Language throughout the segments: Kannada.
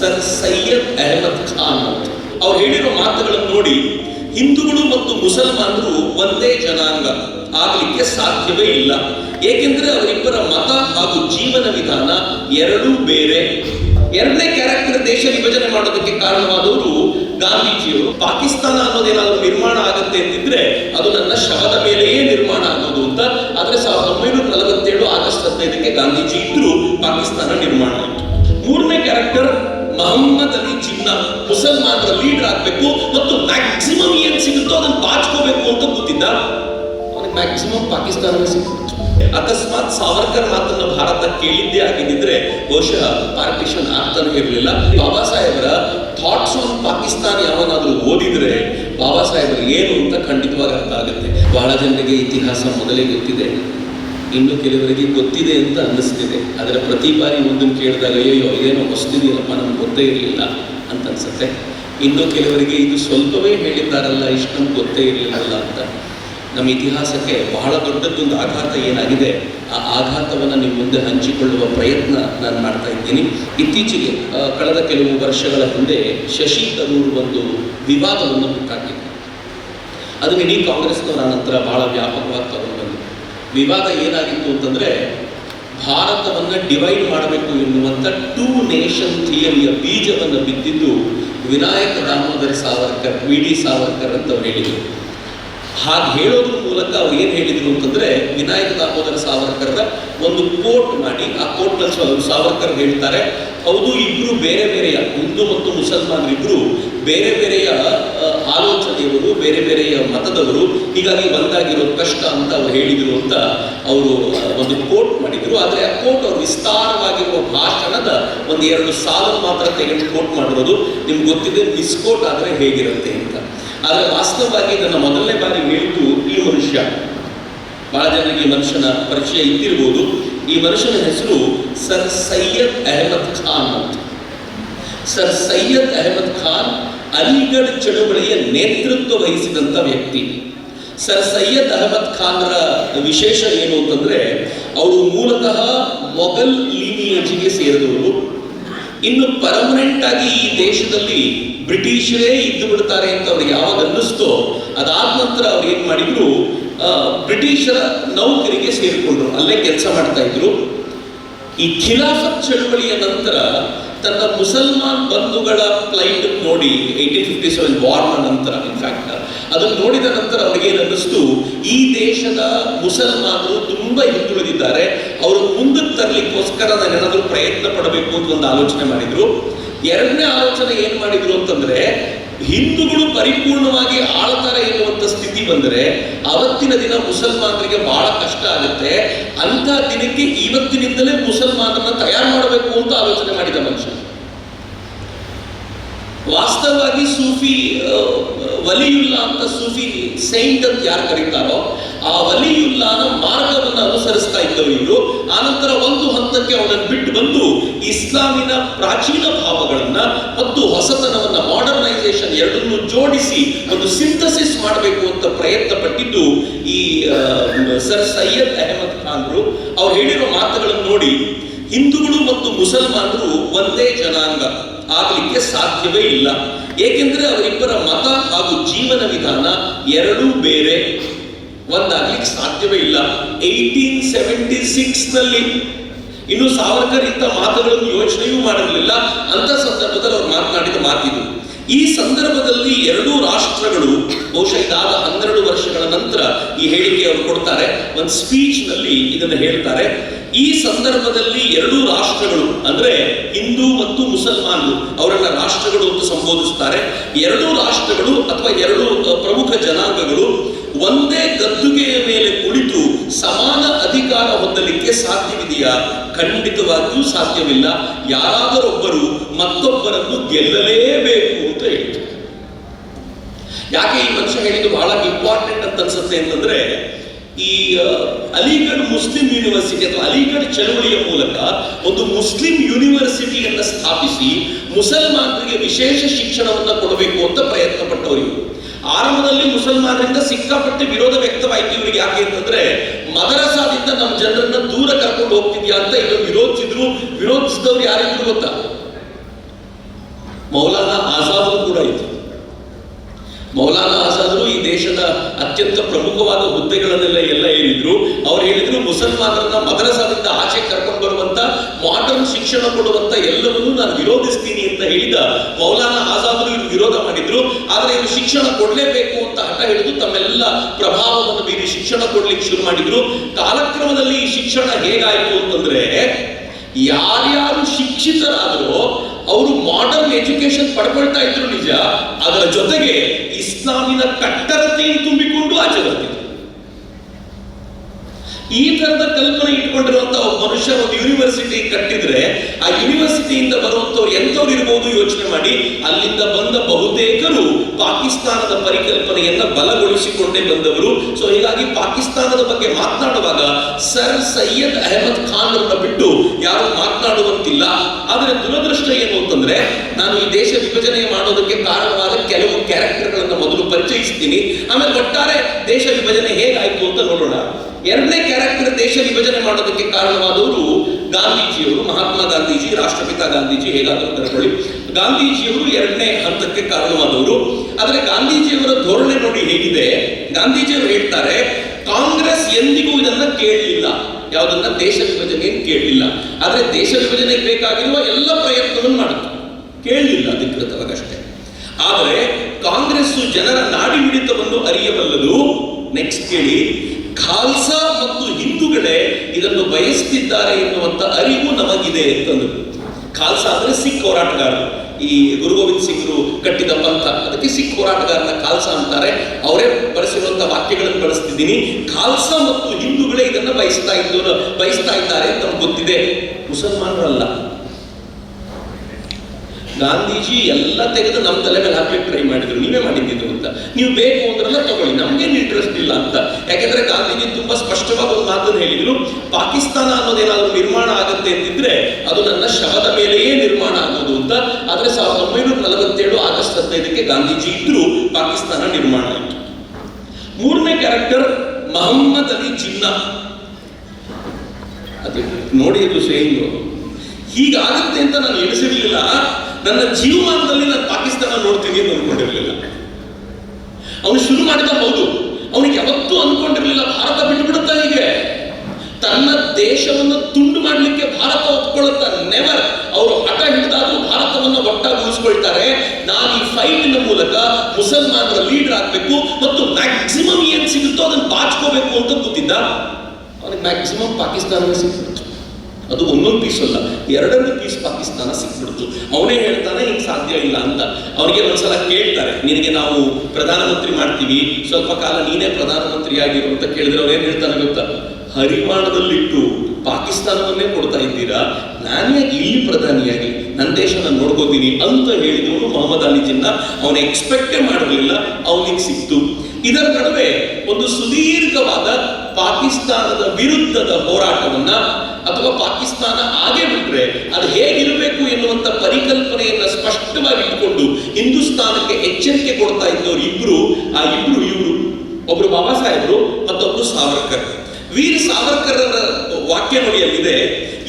ಸರ್ ಸೈಯದ್ ಅಹಮದ್ ಖಾನ್ ಅವ್ರು. ಹೇಳಿರೋ ಮಾತುಗಳನ್ನು ನೋಡಿ ಹಿಂದೂಗಳು ಮತ್ತು ಮುಸಲ್ಮಾನರು ಒಂದೇ ಜನಾಂಗ. ಆಗಲಿಕ್ಕೆ ಸಾಧ್ಯವೇ ಇಲ್ಲ. ಏಕೆಂದ್ರೆ ಅವರಿಬ್ಬರ ಮತ ಹಾಗೂ ಜೀವನ ವಿಧಾನ ಎರಡೂ ಬೇರೆ. ಎರಡನೇ ಕ್ಯಾರೆಕ್ಟರ್ ದೇಶ ವಿಭಜನೆ ಮಾಡೋದಕ್ಕೆ ಕಾರಣವಾದವರು ಗಾಂಧೀಜಿಯವರು. ಪಾಕಿಸ್ತಾನ ಅನ್ನೋದೇನಾದ್ರೂ ನಿರ್ಮಾಣ ಆಗುತ್ತೆ ಅಂತಿದ್ರೆ ಅದು ನನ್ನ ಶವದ ಮೇಲೆಯೇ ನಿರ್ಮಾಣ ಆಗೋದು ಅಂತ. ಆದ್ರೆ ಸಾವಿರದ ಒಂಬೈನೂರ ನಲವತ್ತೇಳು ಆಗಸ್ಟ್ ಹದಿನೈದಕ್ಕೆ ಗಾಂಧೀಜಿ ಇದ್ರು ಪಾಕಿಸ್ತಾನ ನಿರ್ಮಾಣ ಆಯಿತು. ಮೂರನೇ ಕ್ಯಾರೆಕ್ಟರ್ ಮೊಹಮ್ಮದ್ ಅಲಿ ಜಿನ್ನಾ ಮುಸಲ್ಮಾನರ ಲೀಡರ್ ಆಗಬೇಕು ಮತ್ತು ಮ್ಯಾಕ್ಸಿಮಮ್ ಏನ್ ಸಿಗುತ್ತೋ ಅದನ್ನ ಬಾಚ್ಕೋಬೇಕು ಅಂತ ಕೂತಿದ್ದ. ಅವನಿಗೆ ಮ್ಯಾಕ್ಸಿಮಮ್ ಪಾಕಿಸ್ತಾನ ಸಿಕ್ಕಿತ್ತು ಅಕಸ್ಮಾತ್ ಸಾವರ್ಕರ್ ಮಾತನ್ನು ಭಾರತ ಕೇಳಿದ್ದೇ ಆಗಿದ್ದಿದ್ರೆ ಬಹುಶಃ ಪಾರ್ಟಿಷನ್ ಆಗ್ತಾನೆ ಇರಲಿಲ್ಲ. ಬಾಬಾ ಸಾಹೇಬರ ಥಾಟ್ಸ್ ಆನ್ ಪಾಕಿಸ್ತಾನ್ ಯಾವನಾದ್ರೂ ಓದಿದ್ರೆ ಬಾಬಾ ಸಾಹೇಬರು ಏನು ಅಂತ ಖಂಡಿತವಾಗಿ ಅರ್ಥ ಆಗುತ್ತೆ. ಬಹಳ ಜನರಿಗೆ ಇತಿಹಾಸ ಮೊದಲೇ ಗೊತ್ತಿದೆ. ಇನ್ನು ಕೆಲವರಿಗೆ ಗೊತ್ತಿದೆ ಅಂತ ಅನ್ನಿಸ್ತಿದೆ. ಅದರ ಪ್ರತಿ ಬಾರಿ ಒಂದನ್ನು ಕೇಳಿದಾಗ ಅಯ್ಯೋ ಏನೋ ಹೊಸ್ತಿದೆಯಲ್ಲಪ್ಪ ನಮ್ಗೆ ಗೊತ್ತೇ ಇರಲಿಲ್ಲ ಅಂತ ಅನ್ಸುತ್ತೆ. ಇನ್ನು ಕೆಲವರಿಗೆ ಇದು ಸ್ವಲ್ಪವೇ ಹೇಳಿದ್ದಾರಲ್ಲ, ಇಷ್ಟೊಂದು ಗೊತ್ತೇ ಇರಲಿಲ್ಲ ಅಂತ. ನಮ್ಮ ಇತಿಹಾಸಕ್ಕೆ ಬಹಳ ದೊಡ್ಡದೊಂದು ಆಘಾತ ಏನಾಗಿದೆ, ಆ ಆಘಾತವನ್ನು ನಿಮ್ಮ ಮುಂದೆ ಹಂಚಿಕೊಳ್ಳುವ ಪ್ರಯತ್ನ ನಾನು ಮಾಡ್ತಾ ಇದ್ದೀನಿ. ಇತ್ತೀಚೆಗೆ ಕಳೆದ ಕೆಲವು ವರ್ಷಗಳ ಹಿಂದೆ ಶಶಿ ತರೂರ್ ಒಂದು ವಿವಾದವನ್ನು ಹುಟ್ಟಾಕಿದೆ ಅದನ್ನು ಇಡೀ ಕಾಂಗ್ರೆಸ್ನವರ ನಂತರ ಬಹಳ ವ್ಯಾಪಕವಾಗಿ ತಗೊಂಡು ಬಂದಿದೆ ವಿವಾದ ಏನಾಗಿತ್ತು ಅಂತಂದ್ರೆ ಭಾರತವನ್ನು ಡಿವೈಡ್ ಮಾಡಬೇಕು ಎನ್ನುವಂಥ ಟೂ ನೇಷನ್ ಥಿಯರಿಯ ಬೀಜವನ್ನು ಬಿದ್ದಿದ್ದು ವಿನಾಯಕ ದಾಮೋದರ ಸಾವರ್ಕರ್, ವಿ ಡಿ ಸಾವರ್ಕರ್ ಅಂತ ಅವ್ರು ಹೇಳಿದರು. ಹಾಗೆ ಹೇಳೋದ್ರ ಮೂಲಕ ಅವ್ರು ಏನು ಹೇಳಿದರು ಅಂತಂದರೆ ವಿನಾಯಕ ದಾಮೋದರ ಸಾವರ್ಕರ್ರ ಒಂದು ಕೋಟ್ ಮಾಡಿ, ಆ ಕೋರ್ಟ್ನಲ್ಲಿ ಸಾವರ್ಕರ್ ಹೇಳ್ತಾರೆ, ಹೌದು, ಇಬ್ರು ಬೇರೆ ಬೇರೆಯ ಹಿಂದೂ ಮತ್ತು ಮುಸಲ್ಮಾನರಿಬ್ರು ಬೇರೆ ಬೇರೆಯ ಆಲೋಚನೆಯವರು, ಬೇರೆ ಬೇರೆಯ ಮತದವರು, ಹೀಗಾಗಿ ಒಂದಾಗಿರೋದು ಕಷ್ಟ ಅಂತ ಅವ್ರು ಹೇಳಿದ್ರು ಅಂತ ಅವರು ಒಂದು ಕೋರ್ಟ್ ಮಾಡಿದ್ರು. ಆದರೆ ಆ ಕೋರ್ಟ್ ಅವರು ವಿಸ್ತಾರವಾಗಿರುವ ಭಾಷಣದ ಒಂದು ಎರಡು ಸಾಲು ಮಾತ್ರ ತೆಗೆದು ಕೋಟ್ ಮಾಡಿರೋದು. ನಿಮ್ಗೆ ಗೊತ್ತಿದೆ ಮಿಸ್ಕೋಟ್ ಆದರೆ ಹೇಗಿರುತ್ತೆ ಅಂತ. ಆದರೆ ವಾಸ್ತವವಾಗಿ ನನ್ನ ಮೊದಲನೇ ಬಾರಿ ಹೇಳಿದ್ದು ಈ ಮನುಷ್ಯ. ಬಹಳ ಮನುಷ್ಯನ ಪರಿಚಯ ಇದ್ದಿರ್ಬೋದು. ಈ ಮನುಷ್ಯನ ಹೆಸರು ಸರ್ ಸೈಯದ್ ಅಹಮದ್ ಖಾನ್ ಅಂತ. ಸರ್ ಸೈಯದ್ ಅಹಮದ್ ಖಾನ್ ಅಲಿಗಢ ಚಳುವಳಿಯ ನೇತೃತ್ವ ವಹಿಸಿದಂಥ ವ್ಯಕ್ತಿ. ಸರ್ ಸೈಯದ್ ಅಹಮದ್ ಖಾನ್ರ ವಿಶೇಷ ಏನು ಅಂತಂದ್ರೆ, ಅವರು ಮೂಲತಃ ಮೊಘಲ್ ಲೀನಿಯಜಿಗೆ ಸೇರಿದವರು. ಇನ್ನು ಪರ್ಮನೆಂಟ್ ಆಗಿ ಈ ದೇಶದಲ್ಲಿ ಬ್ರಿಟಿಷರೇ ಇದ್ದು ಬಿಡ್ತಾರೆ ಅಂತ ಅವ್ರಿಗೆ ಯಾವಾಗ ಅನ್ನಿಸ್ತೋ ಅದಾದ ನಂತರ ಅವ್ರು ಏನ್ ಮಾಡಿದ್ರು ಬ್ರಿಟಿಷರ ನೌಕರಿಗೆ ಸೇರಿಕೊಂಡ್ರು, ಅಲ್ಲೇ ಕೆಲಸ ಮಾಡ್ತಾ ಇದ್ರು. ಈ ಖಿಲಾಫತ್ ಚಳುವಳಿಯ ನಂತರ ತನ್ನ ಮುಸಲ್ಮಾನ್ ಬಂಧುಗಳ ಫ್ಲೈಟ್ ನೋಡಿ ಏಯ್ಟೀನ್ ಫಿಫ್ಟಿ ಸೆವೆನ್ ವಾರ್ನ ನಂತರ ಇನ್ಫ್ಯಾಕ್ಟ್ ಅದನ್ನು ನೋಡಿದ ನಂತರ ಅವ್ರಿಗೆ ಏನು ಅನ್ನಿಸ್ತು ಈ ದೇಶದ ಮುಸಲ್ಮಾನರು ತುಂಬಾ ಹಿಂದುಳಿದಿದ್ದಾರೆ, ಅವರು ಮುಂದಕ್ಕೆ ತರಲಿಕ್ಕೋಸ್ಕರ ನಾನು ಏನಾದರೂ ಪ್ರಯತ್ನ ಪಡಬೇಕು ಅಂತ ಒಂದು ಆಲೋಚನೆ ಮಾಡಿದ್ರು. ಎರಡನೇ ಆಲೋಚನೆ ಏನು ಮಾಡಿದ್ರು ಅಂತಂದ್ರೆ ಹಿಂದೂಗಳು ಪರಿಪೂರ್ಣವಾಗಿ ಆಳ್ತಾರೆ ಎನ್ನುವಂತ ಸ್ಥಿತಿ ಬಂದರೆ ಅವತ್ತಿನ ದಿನ ಮುಸಲ್ಮಾನರಿಗೆ ಬಹಳ ಕಷ್ಟ ಆಗುತ್ತೆ. ಅಂತ ದಿನಕ್ಕೆ ಇವತ್ತಿನಿಂದಲೇ ಮುಸಲ್ಮಾನರನ್ನ ತಯಾರು ಮಾಡಬೇಕು ಅಂತ ಆಲೋಚನೆ ಮಾಡಿದ ಮನುಷ್ಯ. ವಾಸ್ತವವಾಗಿ ಸೂಫಿ ವಲಿಯುಲ್ಲ ಅಂತ ಸೂಫಿ ಸೈಂಟ್ ಅಂತ ಯಾರು ಕರೀತಾರೋ, ಆ ವಲಿಯುಲ್ಲಾನ ಮಾರ್ಗವನ್ನು ಅನುಸರಿಸ್ತಾ ಇದ್ದವು ಇವರು. ಆನಂತರ ಒಂದು ಹಂತಕ್ಕೆ ಅವನನ್ನು ಬಿಟ್ಟು ಬಂದು ಇಸ್ಲಾಮಿನ ಪ್ರಾಚೀನ ಭಾವಗಳನ್ನ ಮತ್ತು ಹೊಸತನವನ್ನ ಮಾಡರ್ನೈಸೇಷನ್ ಎರಡನ್ನೂ ಜೋಡಿಸಿ ಒಂದು ಸಿಂಥಸಿಸ್ ಮಾಡಬೇಕು ಅಂತ ಪ್ರಯತ್ನ ಪಟ್ಟಿದ್ದು ಈ ಸರ್ ಸೈಯದ್ ಅಹಮದ್ ಖಾನ್ರು ಅವ್ರು ಹೇಳಿರೋ ಮಾತುಗಳನ್ನು ನೋಡಿ, ಹಿಂದೂಗಳು ಮತ್ತು ಮುಸಲ್ಮಾನರು ಒಂದೇ ಜನಾಂಗ. ಆಗಲಿಕ್ಕೆ ಸಾಧ್ಯವೇ ಇಲ್ಲ. ಏಕೆಂದರೆ ಅವರಿಬ್ಬರ ಮತ ಹಾಗೂ ಜೀವನ ವಿಧಾನ ಎರಡೂ ಬೇರೆ. ಒಂದಾಗ್ಲಿಕ್ಕೆ ಸಾಧ್ಯವೇ ಇಲ್ಲ. ಏಯ್ಟೀನ್ ಸೆವೆಂಟಿ ಸಿಕ್ಸ್ನಲ್ಲಿ ಇನ್ನು ಸಾವರ್ಕರ್ ಇಂಥ ಮಾತುಗಳನ್ನು ಯೋಚನೆಯೂ ಮಾಡಿರಲಿಲ್ಲ ಅಂತ ಸಂದರ್ಭದಲ್ಲಿ ಅವರು ಮಾತನಾಡಿದ ಮಾತಿದ್ರು ಈ ಸಂದರ್ಭದಲ್ಲಿ ಎರಡೂ ರಾಷ್ಟ್ರಗಳು ಬಹುಶಃ ಇದಾದ ಹನ್ನೆರಡು ವರ್ಷಗಳ ನಂತರ ಈ ಹೇಳಿಕೆ ಅವರು ಕೊಡ್ತಾರೆ. ಒಂದು ಸ್ಪೀಚ್ನಲ್ಲಿ ಇದನ್ನು ಹೇಳ್ತಾರೆ. ಈ ಸಂದರ್ಭದಲ್ಲಿ ಎರಡೂ ರಾಷ್ಟ್ರಗಳು, ಅಂದ್ರೆ ಹಿಂದೂ ಮತ್ತು ಮುಸಲ್ಮಾನರು ಅವರನ್ನ ರಾಷ್ಟ್ರಗಳು ಅಂತ ಸಂಬೋಧಿಸ್ತಾರೆ. ಎರಡೂ ರಾಷ್ಟ್ರಗಳು ಅಥವಾ ಎರಡು ಪ್ರಮುಖ ಜನಾಂಗಗಳು ಒಂದೇ ಗದ್ದುಗೆಯ ಮೇಲೆ ಕುಳಿತು ಸಮಾನ ಅಧಿಕಾರ ಹೊಂದಲಿಕ್ಕೆ ಸಾಧ್ಯವಿದೆಯಾ? ಖಂಡಿತವಾಗಿಯೂ ಸಾಧ್ಯವಿಲ್ಲ. ಯಾರಾದರೊಬ್ಬರು ಮತ್ತೊಬ್ಬರನ್ನು ಗೆಲ್ಲಲೇಬೇಕು ಅಂತ ಹೇಳ್ತಾರೆ. ಯಾಕೆ ಈ ಮನುಷ್ಯ ಹೇಳಿದ್ದು ಬಹಳ ಇಂಪಾರ್ಟೆಂಟ್ ಅಂತ ಅನ್ಸುತ್ತೆ ಅಂತಂದ್ರೆ ಈ ಅಲಿಗಢ ಮುಸ್ಲಿಂ ಯೂನಿವರ್ಸಿಟಿ ಅಥವಾ ಅಲಿಗಢ್ ಚಳವಳಿಯ ಮೂಲಕ ಒಂದು ಮುಸ್ಲಿಂ ಯೂನಿವರ್ಸಿಟಿಯನ್ನು ಸ್ಥಾಪಿಸಿ ಮುಸಲ್ಮಾನರಿಗೆ ವಿಶೇಷ ಶಿಕ್ಷಣವನ್ನು ಕೊಡಬೇಕು ಅಂತ ಪ್ರಯತ್ನ ಪಟ್ಟವರು ಆರಂಭದಲ್ಲಿ ಮುಸಲ್ಮಾನರಿಂದ ಸಿಕ್ಕಾಪಟ್ಟೆ ವಿರೋಧ ವ್ಯಕ್ತವಾಯಿತು ಇವರಿಗೆ. ಯಾಕೆ ಅಂತಂದ್ರೆ, ಮದರಸಾದಿಂದ ನಮ್ಮ ಜನರನ್ನ ದೂರ ಕರ್ಕೊಂಡು ಹೋಗ್ತಿದ್ಯಾ ಅಂತ ಇವರು ವಿರೋಧಿಸಿದ್ರು. ವಿರೋಧಿಸಿದವ್ರು ಯಾರಿದ್ರು ಗೊತ್ತಾ? ಮೌಲಾನಾ ಆಜಾದ್ ಕೂಡ ಇತ್ತು ಮೌಲಾನಾ ಆಜಾದ್ರು ದೇಶದ ಅತ್ಯಂತ ಪ್ರಮುಖವಾದ ಹುದ್ದೆಗಳನ್ನೆಲ್ಲ ಎಲ್ಲ ಏನಿದ್ರು ಅವ್ರು ಹೇಳಿದ್ರು ಮುಸಲ್ಮಾನರನ್ನ ಮದ್ರಸಾದಿಂದ ಆಚೆ ಕರ್ಕೊಂಡು ಬರುವಂತ ಮಾಡರ್ನ್ ಶಿಕ್ಷಣ ಕೊಡುವಂತ ಎಲ್ಲವನ್ನೂ ನಾನು ವಿರೋಧಿಸ್ತೀನಿ ಅಂತ ಹೇಳಿದ ಮೌಲಾನಾ ಆಜಾದ್ರು ಇವ್ರು ವಿರೋಧ ಮಾಡಿದ್ರು. ಆದ್ರೆ ಇವರು ಶಿಕ್ಷಣ ಕೊಡಲೇಬೇಕು ಅಂತ ಹಠ ಹಿಡಿದು ತಮ್ಮೆಲ್ಲ ಪ್ರಭಾವವನ್ನು ಬೀರಿ ಶಿಕ್ಷಣ ಕೊಡ್ಲಿಕ್ಕೆ ಶುರು ಮಾಡಿದ್ರು. ಕಾಲಕ್ರಮದಲ್ಲಿ ಈ ಶಿಕ್ಷಣ ಹೇಗಾಯ್ತು ಅಂತಂದ್ರೆ, ಯಾರ್ಯಾರು ಶಿಕ್ಷಿತರಾದರೋ ಅವರು ಮಾಡರ್ನ್ ಎಜುಕೇಶನ್ ಪಡ್ಕೊಳ್ತಾ ಇದ್ರು ನಿಜ. ಅದರ ಜೊತೆಗೆ ಇಸ್ಲಾಮಿನ ಕಟ್ಟರತೆಯನ್ನು ತುಂಬಿಕೊಂಡು ಆಚೆ ಬರ್ತಿದ್ರು. ಈ ತರದ ಕಲ್ಪನೆ ಇಟ್ಕೊಂಡಿರುವಂತ ಮನುಷ್ಯ ಒಂದು ಯೂನಿವರ್ಸಿಟಿ ಕಟ್ಟಿದ್ರೆ, ಆ ಯೂನಿವರ್ಸಿಟಿಯಿಂದ ಬರುವಂತವ್ರು ಎಂತವ್ರು ಇರ್ಬೋದು ಯೋಚನೆ ಮಾಡಿ, ಅಲ್ಲಿಂದ ಬಂದ ಬಹುತೇಕರು ಪಾಕಿಸ್ತಾನದ ಪರಿಕಲ್ಪನೆಯನ್ನ ಬಲಗೊಳಿಸಿಕೊಂಡೇ ಬಂದವರು. ಸೊ ಹೀಗಾಗಿ ಪಾಕಿಸ್ತಾನದ ಬಗ್ಗೆ ಮಾತನಾಡುವಾಗ ಸರ್ ಸೈಯದ್ ಅಹಮದ್ ಖಾನ್ ಅವರನ್ನ ಬಿಟ್ಟು ಯಾರು ಮಾತನಾಡುವಂತಿಲ್ಲ. ಆದರೆ ದುರದೃಷ್ಟ ಏನು ಅಂತಂದ್ರೆ, ನಾನು ಈ ದೇಶ ವಿಭಜನೆ ಮಾಡೋದಕ್ಕೆ ಕಾರಣವಾದ ಕೆಲವು ಕ್ಯಾರೆಕ್ಟರ್ಗಳನ್ನ ಮೊದಲು ಪರಿಚಯಿಸ್ತೀನಿ. ಆಮೇಲೆ ಒಟ್ಟಾರೆ ದೇಶ ವಿಭಜನೆ ಹೇಗಾಯ್ತು ಅಂತ ನೋಡೋಣ. ಎರಡನೇ ದೇಶ ವಿಭಜನೆ ಮಾಡೋದಕ್ಕೆ ಕಾರಣವಾದವರು ಗಾಂಧೀಜಿಯವರು, ಮಹಾತ್ಮ ಗಾಂಧೀಜಿ, ರಾಷ್ಟ್ರಪಿತ ಗಾಂಧೀಜಿ, ಹೇಗಾದರೂ ಕರ್ಕೊಳ್ಳಿ ಗಾಂಧೀಜಿಯವರು ಎರಡನೇ ಹಂತಕ್ಕೆ ಕಾರಣವಾದವರು. ಆದರೆ ಗಾಂಧೀಜಿಯವರ ಧೋರಣೆ ನೋಡಿ ಹೇಗಿದೆ. ಗಾಂಧೀಜಿಯವರು ಹೇಳ್ತಾರೆ, ಕಾಂಗ್ರೆಸ್ ಎಂದಿಗೂ ಇದನ್ನ ಕೇಳಲಿಲ್ಲ. ಯಾವುದನ್ನ? ದೇಶ ವಿಭಜನೆ ಕೇಳಲಿಲ್ಲ. ಆದ್ರೆ ದೇಶ ವಿಭಜನೆಗೆ ಬೇಕಾಗಿರುವ ಎಲ್ಲ ಪ್ರಯತ್ನವನ್ನು ಮಾಡುತ್ತೆ. ಕೇಳಲಿಲ್ಲ ಅಧಿಕೃತವಾಗಷ್ಟೇ ಆದರೆ ಕಾಂಗ್ರೆಸ್ ಜನರ ನಾಡಿ ಹಿಡಿತವನ್ನು ಅರಿಯಬಲ್ಲದು. ನೆಕ್ಸ್ಟ್ ಕೇಳಿ. ಖಾಲ್ಸಾ ಮತ್ತು ಹಿಂದೂಗಳೇ ಇದನ್ನು ಬಯಸ್ತಿದ್ದಾರೆ ಎನ್ನುವಂತ ಅರಿವು ನಮಗಿದೆ ಅಂತಂದು ಖಾಲ್ಸಾ ಅಂದ್ರೆ ಸಿಖ್ ಹೋರಾಟಗಾರರು. ಈ ಗುರು ಗೋವಿಂದ್ ಸಿಂಗ್ರು ಕಟ್ಟಿದ ಪಂಥ, ಅದಕ್ಕೆ ಸಿಖ್ ಹೋರಾಟಗಾರನ ಖಾಲ್ಸಾ ಅಂತಾರೆ. ಅವರೇ ಬಳಸಿರುವಂತಹ ವಾಕ್ಯಗಳನ್ನು ಬಳಸ್ತಿದ್ದೀನಿ. ಖಾಲ್ಸಾ ಮತ್ತು ಹಿಂದೂಗಳೇ ಇದನ್ನ ಬಯಸ್ತಾ ಇದ್ದು, ಬಯಸ್ತಾ ಇದ್ದಾರೆ ಅಂತ ನಮ್ಗೆ ಗೊತ್ತಿದೆ. ಮುಸಲ್ಮಾನರಲ್ಲ. ಗಾಂಧೀಜಿ ಎಲ್ಲ ತೆಗೆದು ನಮ್ಮ ತಲೆ ಮೇಲೆ ಹಾಕ್ಲಿಕ್ಕೆ ಟ್ರೈ ಮಾಡಿದ್ರು. ನೀವೇ ಮಾಡಿದ್ದು ಅಂತ. ನೀವು ಬೇಕು ಅಂದ್ರಲ್ಲ ತಗೊಳ್ಳಿ. ನಮ್ಗೇನು ಇಂಟ್ರೆಸ್ಟ್ ಇಲ್ಲ ಅಂತ. ಯಾಕೆಂದ್ರೆ ಗಾಂಧೀಜಿ ತುಂಬಾ ಸ್ಪಷ್ಟವಾದ ಒಂದು ಮಾತನ್ನು ಹೇಳಿದ್ರು. ಪಾಕಿಸ್ತಾನ ಅನ್ನೋದೇನಾದ್ರೂ ನಿರ್ಮಾಣ ಆಗುತ್ತೆ ಅಂತಿದ್ರೆ ಅದು ನನ್ನ ಶವದ ಮೇಲೆಯೇ ನಿರ್ಮಾಣ ಆಗೋದು ಅಂತ. ಆದ್ರೆ ಸಾವಿರದ ಒಂಬೈನೂರ ನಲವತ್ತೇಳು ಆಗಸ್ಟ್ ಹದಿನೈದಕ್ಕೆ ಗಾಂಧೀಜಿ ಇದ್ರು, ಪಾಕಿಸ್ತಾನ ನಿರ್ಮಾಣ ಆಯಿತು. ಮೂರನೇ ಕ್ಯಾರೆಕ್ಟರ್ ಮಹಮ್ಮದ್ ಅಲಿ ಜಿನ್ನಾ. ಅದು ನೋಡಿ ಅದು ಸೇಯಿಂಗು ಹೀಗಾಗುತ್ತೆ ಅಂತ ನಾನು ಎಣಿಸಿರ್ಲಿಲ್ಲ. ನನ್ನ ಜೀವಮಾನದಲ್ಲಿ ನಾನು ಪಾಕಿಸ್ತಾನ ನೋಡ್ತೀನಿ ಅಂತ ಅನ್ಕೊಂಡಿರ್ಲಿಲ್ಲ. ಅವನು ಶುರು ಮಾಡಿದ ಹೌದು. ಅವನಿಗೆ ಯಾವತ್ತೂ ಅನ್ಕೊಂಡಿರ್ಲಿಲ್ಲ, ಭಾರತ ಬಿಟ್ಟು ಬಿಡುತ್ತಾ ಹೀಗೆ. ತನ್ನ ದೇಶವನ್ನು ತುಂಡು ಮಾಡಲಿಕ್ಕೆ ಭಾರತ ಒಪ್ಕೊಳ್ಳುತ್ತ ನೆವರ್ ಅವರು ಹಠ ಹಿಡಿದಾದ್ರೂ ಭಾರತವನ್ನು ಒಟ್ಟಾಗಿ ಉಳಿಸ್ಕೊಳ್ತಾರೆ ನಾನು ಈ ಫೈಟಿನ ಮೂಲಕ ಮುಸಲ್ಮಾನರ ಲೀಡರ್ ಆಗಬೇಕು ಮತ್ತು ಮ್ಯಾಕ್ಸಿಮಮ್ ಏನ್ ಸಿಗುತ್ತೋ ಅದನ್ನು ಬಾಚ್ಕೋಬೇಕು ಅಂತ ಕೂತಿದ್ದ ಅವನಿಗೆ ಮ್ಯಾಕ್ಸಿಮಮ್ ಪಾಕಿಸ್ತಾನ ಸಿಕ್ಬಿಡ್ತು ಅದು ಒಂದೊಂದು ಪೀಸ್ ಅಲ್ಲ. ಎರಡನೇ ಪೀಸ್ ಪಾಕಿಸ್ತಾನ ಸಿಕ್ಬಿಡ್ತು. ಅವನೇ ಹೇಳ್ತಾನೆ ಹಿಂಗೆ ಸಾಧ್ಯ ಇಲ್ಲ ಅಂತ. ಅವ್ರಿಗೆ ಒಂದ್ಸಲ ಕೇಳ್ತಾರೆ, ನಿನಗೆ ನಾವು ಪ್ರಧಾನಮಂತ್ರಿ ಮಾಡ್ತೀವಿ. ಸ್ವಲ್ಪ ಕಾಲ ನೀನೇ ಪ್ರಧಾನಮಂತ್ರಿ ಆಗಿರು ಅಂತ ಕೇಳಿದ್ರೆ ಅವ್ರು ಏನು ಹೇಳ್ತಾನೆ ಗೊತ್ತಾ? ಹರಿವಾಣದಲ್ಲಿಟ್ಟು ಪಾಕಿಸ್ತಾನವನ್ನೇ ಕೊಡ್ತಾ ಇದ್ದೀರಾ? ನಾನೇ ಇಲ್ಲಿ ಪ್ರಧಾನಿಯಾಗಿ ನನ್ನ ದೇಶ ನಾನು ನೋಡ್ಕೋತೀನಿ ಅಂತ ಹೇಳಿದವನು ಮೊಹಮ್ಮದ್ ಅಲಿ ಜಿನ್ನಾ ಅವನ ಎಕ್ಸ್ಪೆಕ್ಟೇ ಮಾಡಿರಲಿಲ್ಲ, ಅವನಿಗೆ ಸಿಕ್ತು. ಇದರ ನಡುವೆ ಒಂದು ಸುದೀರ್ಘವಾದ ಪಾಕಿಸ್ತಾನದ ವಿರುದ್ಧದ ಹೋರಾಟವನ್ನ ಅಥವಾ ಪಾಕಿಸ್ತಾನ ಹಾಗೆ ಬಿಟ್ರೆ ಅದು ಹೇಗಿರಬೇಕು ಎನ್ನುವಂತ ಪರಿಕಲ್ಪನೆಯನ್ನ ಸ್ಪಷ್ಟವಾಗಿ ಇಟ್ಟುಕೊಂಡು ಹಿಂದೂಸ್ತಾನಕ್ಕೆ ಎಚ್ಚರಿಕೆ ಕೊಡ್ತಾ ಇದ್ದವರು ಇಬ್ರು, ಆ ಇಬ್ರು ಇವರು, ಒಬ್ರು ಬಾಬಾ ಸಾಹೇಬ್ರು ಮತ್ತೊಬ್ರು ಸಾವರ್ಕರ್. ವೀರ್ ಸಾವರ್ಕರ್ ವಾಕ್ಯ ನೋಡಿ ಅಲ್ಲಿದೆ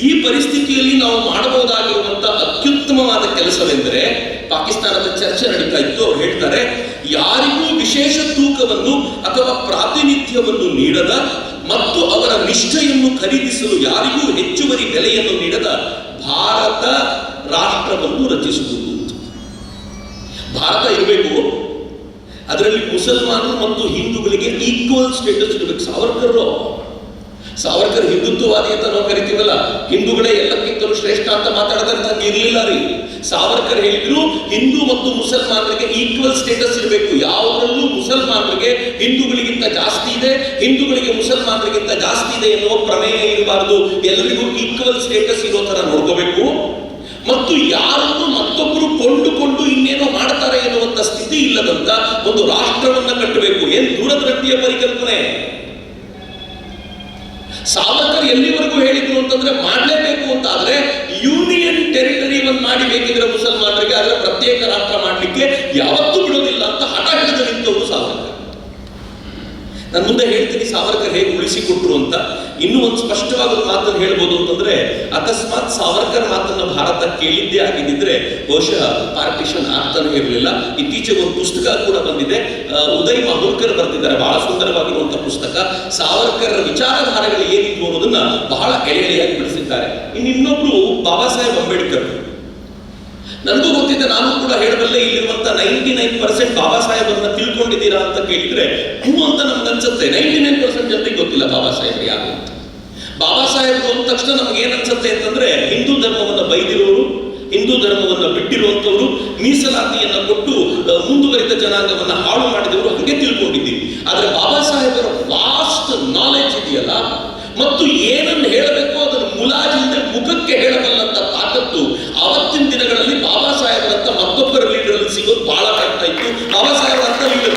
ಈ ಪರಿಸ್ಥಿತಿಯಲ್ಲಿ ನಾವು ಮಾಡಬಹುದಾಗಿರುವಂತಹ ಅತ್ಯುತ್ತಮವಾದ ಕೆಲಸವೆಂದರೆ ಪಾಕಿಸ್ತಾನದ ಚರ್ಚೆ ನಡೀತಾ ಇತ್ತು. ಅವ್ರು ಹೇಳ್ತಾರೆ, ಯಾರಿಗೂ ವಿಶೇಷ ತೂಕವನ್ನು ಅಥವಾ ಪ್ರಾತಿನಿಧ್ಯವನ್ನು ನೀಡದ ಮತ್ತು ಅವರ ನಿಷ್ಠೆಯನ್ನು ಖರೀದಿಸಲು ಯಾರಿಗೂ ಹೆಚ್ಚುವರಿ ಬೆಲೆಯನ್ನು ನೀಡದ ಭಾರತ ರಾಷ್ಟ್ರವನ್ನು ರಚಿಸುವುದು. ಭಾರತ ಇರಬೇಕು. ಅದರಲ್ಲಿ ಮುಸಲ್ಮಾನರು ಮತ್ತು ಹಿಂದೂಗಳಿಗೆ ಈಕ್ವಲ್ ಸ್ಟೇಟಸ್ ಇರಬೇಕು. ಸಾವರ್ಕರ್ ಸಾವರ್ಕರ್ ಹಿಂದುತ್ವವಾದಿ ಅಂತ ನಾವು ಕರಿತೀವಲ್ಲ, ಹಿಂದೂಗಳೇ ಎಲ್ಲಕ್ಕಿಂತಲೂ ಶ್ರೇಷ್ಠ ಅಂತ ಮಾತಾಡದಂತ ಇರಲಿಲ್ಲ ರೀ. ಸಾವರ್ಕರ್ ಹೇಳಿದ್ರು, ಹಿಂದೂ ಮತ್ತು ಮುಸಲ್ಮಾನರಿಗೆ ಈಕ್ವಲ್ ಸ್ಟೇಟಸ್ ಇರಬೇಕು. ಯಾವುದರಲ್ಲೂ ಮುಸಲ್ಮಾನರಿಗೆ ಹಿಂದೂಗಳಿಗಿಂತ ಜಾಸ್ತಿ ಇದೆ, ಹಿಂದೂಗಳಿಗೆ ಮುಸಲ್ಮಾನರಿಗಿಂತ ಜಾಸ್ತಿ ಇದೆ ಎನ್ನುವ ಪ್ರಮೇಯ ಇರಬಾರದು. ಎಲ್ಲರಿಗೂ ಈಕ್ವಲ್ ಸ್ಟೇಟಸ್ ಇರೋ ತರ ನೋಡ್ಕೋಬೇಕು. ಮತ್ತು ಯಾರನ್ನು ಮತ್ತೊಬ್ಬರು ಕೊಂಡುಕೊಂಡು ಇನ್ನೇನೋ ಮಾಡ್ತಾರೆ ಎನ್ನುವಂತ ಸ್ಥಿತಿ ಇಲ್ಲದಂತ ಒಂದು ರಾಷ್ಟ್ರವನ್ನ ಕಟ್ಟಬೇಕು. ಏನ್ ದೂರದೃಷ್ಟಿಯ ಪರಿಕಲ್ಪನೆ? ಸಾವರ್ಕರ್ ಎಲ್ಲಿವರೆಗೂ ಹೇಳಿದ್ರು ಅಂತಂದ್ರೆ ಮಾಡಲೇಬೇಕು ಅಂತ ಆದ್ರೆ ಯೂನಿಯನ್ ಟೆರಿಟರಿ ಒಂದು ಮಾಡಿ ಬೇಕಿದ್ರೆ ಮುಸಲ್ಮಾನರಿಗೆ ಅದರ ಪ್ರತ್ಯೇಕ ರಾಷ್ಟ್ರ ಮಾಡಲಿಕ್ಕೆ ಯಾವತ್ತೂ ಬಿಡೋದಿಲ್ಲ ಅಂತ ಹಠ ಹಿಡಿದು ನಿಂತವರು ಸಾವರ್ಕರ್ ನಾನು ಮುಂದೆ ಹೇಳ್ತೀನಿ, ಸಾವರ್ಕರ್ ಹೇಗೆ ಉಳಿಸಿಕೊಟ್ರು ಅಂತ. ಇನ್ನೂ ಒಂದು ಸ್ಪಷ್ಟವಾದ ಮಾತನ್ನು ಹೇಳ್ಬೋದು ಅಂತಂದ್ರೆ, ಅಕಸ್ಮಾತ್ ಸಾವರ್ಕರ್ ಮಾತನ್ನು ಭಾರತ ಕೇಳಿದ್ದೇ ಆಗಿದ್ದಿದ್ರೆ, ಬಹುಶಃ ಪಾರ್ಟಿಷನ್ ಆಗ್ತಾನೆ ಇರಲಿಲ್ಲ. ಇತ್ತೀಚೆಗೆ ಒಂದು ಪುಸ್ತಕ ಕೂಡ ಬಂದಿದೆ. ಉದಯ್ ಮಹೋಲ್ಕರ್ ಬರೆದಿದ್ದಾರೆ, ಬಹಳ ಸುಂದರವಾಗಿರುವಂತಹ ಪುಸ್ತಕ. ಸಾವರ್ಕರ್ ವಿಚಾರಧಾರೆಗಳು ಏನಿದ್ವು ಅನ್ನೋದನ್ನ ಬಹಳ ಎಳೆ ಎಳೆಯಾಗಿ ಬಿಡಿಸಿದ್ದಾರೆ ಇನ್ನು ಇನ್ನೊಬ್ರು ಬಾಬಾ ಸಾಹೇಬ್ ಅಂಬೇಡ್ಕರ್. ನನಗೂ ಗೊತ್ತಿದೆ, ನಾನು ಕೂಡ ಹೇಳಬಲ್ಲೆ ಇಲ್ಲಿರುವಂತ ನೈಂಟಿ ನೈನ್ ಪರ್ಸೆಂಟ್ ಬಾಬಾ ಸಾಹೇಬರನ್ನ ತಿಳ್ಕೊಂಡಿದ್ದೀರಾ ಅಂತ ಕೇಳಿದ್ರೆ ಹೂ ಅಂತ ನಮ್ಗೆ ಅನ್ಸುತ್ತೆ. ನೈಂಟಿ ನೈನ್ ಪರ್ಸೆಂಟ್ ಜನರಿಗೆ ಗೊತ್ತಿಲ್ಲ ಬಾಬಾ ಸಾಹೇಬ್ ಯಾರು ಅಂತ. ಬಾಬಾ ಸಾಹೇಬ್ ಅಂದ ತಕ್ಷಣ ನಮ್ಗೆ ಏನ್ ಅಂತಂದ್ರೆ ಹಿಂದೂ ಧರ್ಮವನ್ನ ಬೈದಿರೋರು, ಹಿಂದೂ ಧರ್ಮವನ್ನ ಬಿಟ್ಟಿರುವಂತವರು ಮೀಸಲಾತಿಯನ್ನ ಕೊಟ್ಟು ಮುಂದುವರಿದ ಜನಾಂಗವನ್ನ ಹಾಳು ಮಾಡಿದವರು ಹಂಗೆ ತಿಳ್ಕೊಂಡಿದ್ದೀವಿ. ಆದ್ರೆ ಬಾಬಾ ಸಾಹೇಬರ ವಾಸ್ಟ್ ನಾಲೆಜ್ ಇದೆಯಲ್ಲ, ಮತ್ತು ಏನನ್ನು ಹೇಳಬೇಕು ಅದನ್ನು ಮುಲಾಜಿಂದ ಮುಖಕ್ಕೆ ಹೇಳಬಲ್ಲಂತ ತಾಕತ್ತು ಅವತ್ತಿನ ದಿನಗಳಲ್ಲಿ ಬಾಬಾ ಸಾಹೇಬರಂತ ಮತ್ತೊಬ್ಬರ ಲೀಡರ್ ಸಿಗೋದು ಬಹಳ ಕಷ್ಟ ಇತ್ತು. ಬಾಬಾ ಸಾಹೇಬ್ ಅಂತ ಲೀಡರ್.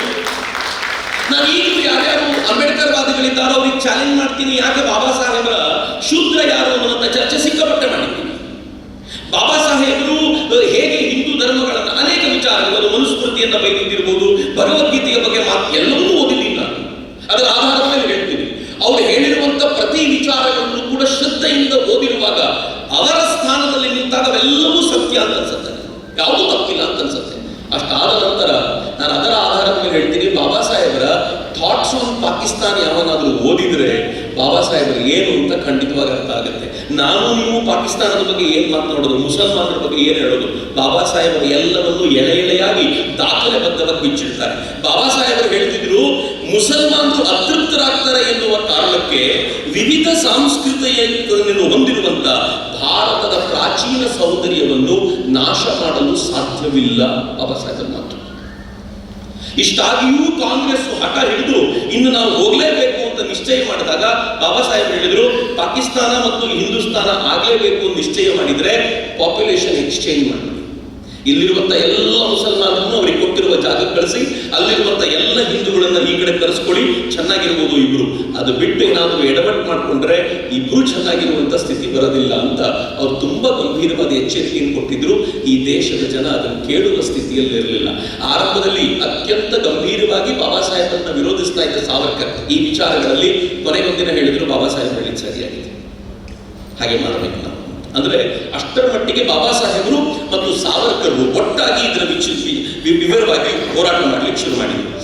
ನಾನು ಈಗಲೂ ಯಾರ್ಯಾರು ಅಂಬೇಡ್ಕರ್ ವಾದಿಗಳಿದ್ದಾರೋ ಅವ್ರಿಗೆ ಚಾಲೆಂಜ್ ಮಾಡ್ತೀನಿ. ಯಾಕೆ ಬಾಬಾ ಸಾಹೇಬರ ಶೂದ್ರ ಯಾರು ಅನ್ನುವಂಥ ಚರ್ಚೆ ಸಿಕ್ಕಾಪಟ್ಟೆ ಮಾಡಿದ್ದೀನಿ ಬಾಬಾ ಸಾಹೇಬರು ಹೇಗೆ ಹಿಂದೂ ಧರ್ಮಗಳನ್ನ ಅನೇಕ ವಿಚಾರಗಳು ಮನುಸ್ಮೃತಿಯನ್ನ ಬೈದಿದ್ದಿರ್ಬೋದು, ಭಗವದ್ಗೀತೆಯ ಬಗ್ಗೆ ಮಾತು ಎಲ್ಲವನ್ನೂ ಓದಿದ್ದೀನಿ ನಾನು ಅದರ ಆಧಾರದ ಮೇಲೆ ಹೇಳ್ತೀನಿ. ಅವ್ರು ಹೇಳಿರುವಂತ ಪ್ರತಿ ವಿಚಾರಗಳನ್ನು ಕೂಡ ಶ್ರದ್ಧೆಯಿಂದ ಓದಿರುವಾಗ ಸತ್ಯ ಅಂತ ಅನ್ಸುತ್ತೆ. ಯಾವುದೂ ತಪ್ಪಿಲ್ಲ ಅಂತ ಅನ್ಸುತ್ತೆ. ಅಷ್ಟಾದ ನಂತರ ನಾನು ಅದರ ಆಧಾರದ ಮೇಲೆ ಹೇಳ್ತೀನಿ, ಬಾಬಾ ಸಾಹೇಬರ ಥಾಟ್ಸ್ ಆನ್ ಪಾಕಿಸ್ತಾನ ಯಾವನಾದ್ರೂ ಓದಿದ್ರೆ ಬಾಬಾ ಸಾಹೇಬರು ಏನು ಅಂತ ಖಂಡಿತವಾಗಿ ಅರ್ಥ ಆಗುತ್ತೆ. ನಾನು ನೀವು ಪಾಕಿಸ್ತಾನದ ಬಗ್ಗೆ ಏನ್ ಮಾತನಾಡೋದು, ಮುಸಲ್ಮಾನರ ಬಗ್ಗೆ ಏನ್ ಹೇಳೋದು, ಬಾಬಾ ಸಾಹೇಬರು ಎಲ್ಲವನ್ನೂ ಎಳೆ ಎಳೆಯಾಗಿ ದಾಖಲೆ ಬದ್ಧವಾಗಿ ಬಿಚ್ಚಿಡ್ತಾರೆ. ಬಾಬಾ ಸಾಹೇಬರು ಹೇಳ್ತಿದ್ರು ಮುಸಲ್ಮಾನರು ಅತೃಪ್ತರಾಗ್ತಾರೆ ಎನ್ನುವ ಕಾರಣಕ್ಕೆ ವಿವಿಧ ಸಾಂಸ್ಕೃತಿಯನ್ನು ಹೊಂದಿರುವಂತ ಭಾರತದ ಪ್ರಾಚೀನ ಸೌಂದರ್ಯವನ್ನು ನಾಶ ಮಾಡಲು ಸಾಧ್ಯವಿಲ್ಲ ಸಾಹೇಬ್ರ ಮಾತು. ಇಷ್ಟಾಗಿಯೂ ಕಾಂಗ್ರೆಸ್ ಹಠ ಹಿಡಿದು ಇನ್ನು ನಾವು ಹೋಗಲೇಬೇಕು ಅಂತ ನಿಶ್ಚಯ ಮಾಡಿದಾಗ ಬಾಬಾ ಸಾಹೇಬ್ ಹೇಳಿದ್ರು, ಪಾಕಿಸ್ತಾನ ಮತ್ತು ಹಿಂದೂಸ್ತಾನ ಆಗಲೇಬೇಕು ಅಂತ ನಿಶ್ಚಯ ಮಾಡಿದ್ರೆ ಪಾಪ್ಯುಲೇಷನ್ ಎಕ್ಸ್ಚೇಂಜ್ ಮಾಡಿ ಇಲ್ಲಿರುವಂತ ಎಲ್ಲ ಮುಸಲ್ಮಾನರನ್ನು ಅವರಿಗೆ ಕೊಟ್ಟಿರುವ ಜಾಗಕ್ಕೆ ಕಳಿಸಿ, ಅಲ್ಲಿರುವಂತ ಎಲ್ಲ ಹಿಂದೂಗಳನ್ನ ಈ ಕಡೆ ಕರೆಸ್ಕೊಳ್ಳಿ, ಚೆನ್ನಾಗಿರ್ಬೋದು ಇಬ್ರು. ಅದು ಬಿಟ್ಟು ಏನಾದರೂ ಎಡವಟ್ ಮಾಡ್ಕೊಂಡ್ರೆ ಇಬ್ರು ಚೆನ್ನಾಗಿರುವಂತ ಸ್ಥಿತಿ ಬರೋದಿಲ್ಲ ಅಂತ ಅವ್ರು ತುಂಬಾ ಗಂಭೀರವಾದ ಎಚ್ಚರಿಕೆಯನ್ನು ಕೊಟ್ಟಿದ್ರು. ಈ ದೇಶದ ಜನ ಅದನ್ನು ಕೇಳುವ ಸ್ಥಿತಿಯಲ್ಲಿ ಇರಲಿಲ್ಲ. ಆರಂಭದಲ್ಲಿ ಅತ್ಯಂತ ಗಂಭೀರವಾಗಿ ಬಾಬಾ ಸಾಹೇಬ್ರನ್ನ ವಿರೋಧಿಸ್ತಾ ಇದ್ದ ಸಾವರ್ಕರ್ ಈ ವಿಚಾರಗಳಲ್ಲಿ ಕೊನೆಗೊಂದಿನ ಹೇಳಿದ್ರು, ಬಾಬಾ ಸಾಹೇಬ್ ಹೇಳಿದ್ ಸರಿಯಾಗಿದೆ. ಹಾಗೆ ಮಾಡಬೇಕು ಅಂದ್ರೆ ಅಷ್ಟರ ಮಟ್ಟಿಗೆ ಬಾಬಾ ಸಾಹೇಬರು ಮತ್ತು ಸಾವರ್ಕರ್ ಒಟ್ಟಾಗಿ ಇದರ ವಿಚ ವಿವರವಾಗಿ ಹೋರಾಟ ಮಾಡಲಿಕ್ಕೆ ಶುರು ಮಾಡಿದ್ರು.